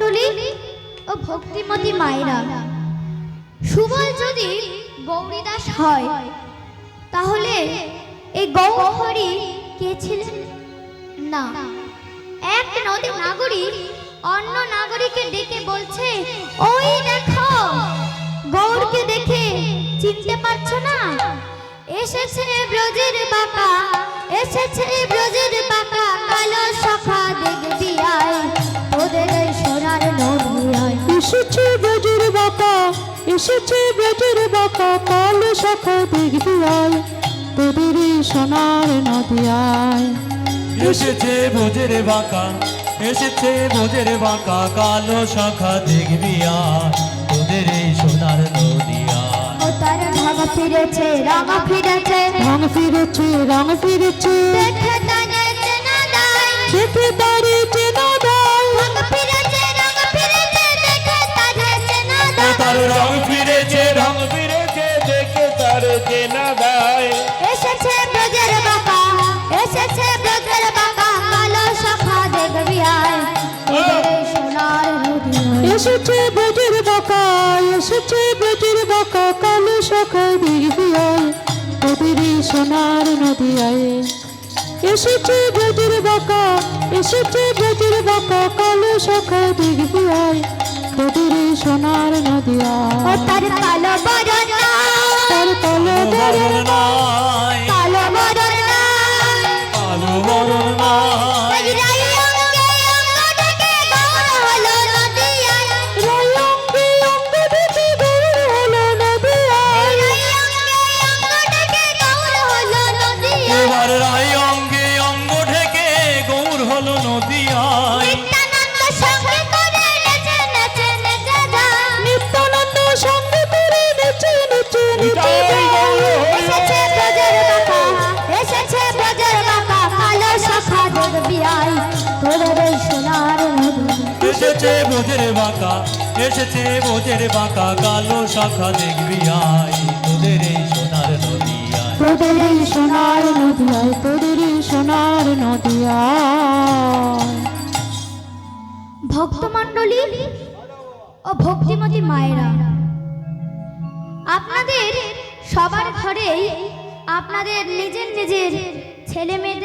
মণ্ডলী ও ভক্তিমতী মায়েরা। সুবল যদি গৌরীদাস হয়, তাহলে এই গৌহরি কে ছিলেন? না। এক নদী নাগরিক অন্য নাগরিককে ডেকে বলছে, ওই দেখো, গৌরকে দেখে চিনতে পারছ না? এসেছে ব্রজের বাঁকা, এসেছে ব্রজের সোনার নদিয়ায় এসেছে ব্রজের বাঁকা এসেছে ব্রজের বাঁকা কালো শাখা দেখবি আয় তোদের সোনার নদিয়ায় এসেছে ভোজের বাঁকা এসেছে ভোজের বাঁকা কালো শাখা দেখবি আর তোদের সোনার নদিয়া তার ঢাকা ফিরেছে রাঙা ফিরেছে। রং ফিরেছে রং ফিরেছে। এসেছে ব্রজের বাঁকা কালো শাখা দেখবি আয়। সোনার এসেছে ব্রজের বাঁকা এসেছে ব্রজের বাঁকা কালো শাখা দেখবি আয়। এই সোনার নদিয়ায় এসেছে ব্রজের বাঁকা এসেছে ব্রজের বাঁকা কালো শাখা দেখবি আয়। তোদের সোনার ও নদিয়ায় তার কালো বরণ। এসেছে ব্রজের বাঁকা এসেছে ব্রজের বাঁকা কালো শাখা দেখবি আই তোদের এই সোনার নদী আয়। তোদের এই সোনার নদিয়ায় তোদের এই সোনার নদিয়ায় তোদের এই সোনার নদিয়ায় ভক্তমণ্ডলী ও ভক্তিমতী মায়েরা আপনাদের সবার ঘরেই আপনাদের নিজের নিজের ছেলে মেয়েদের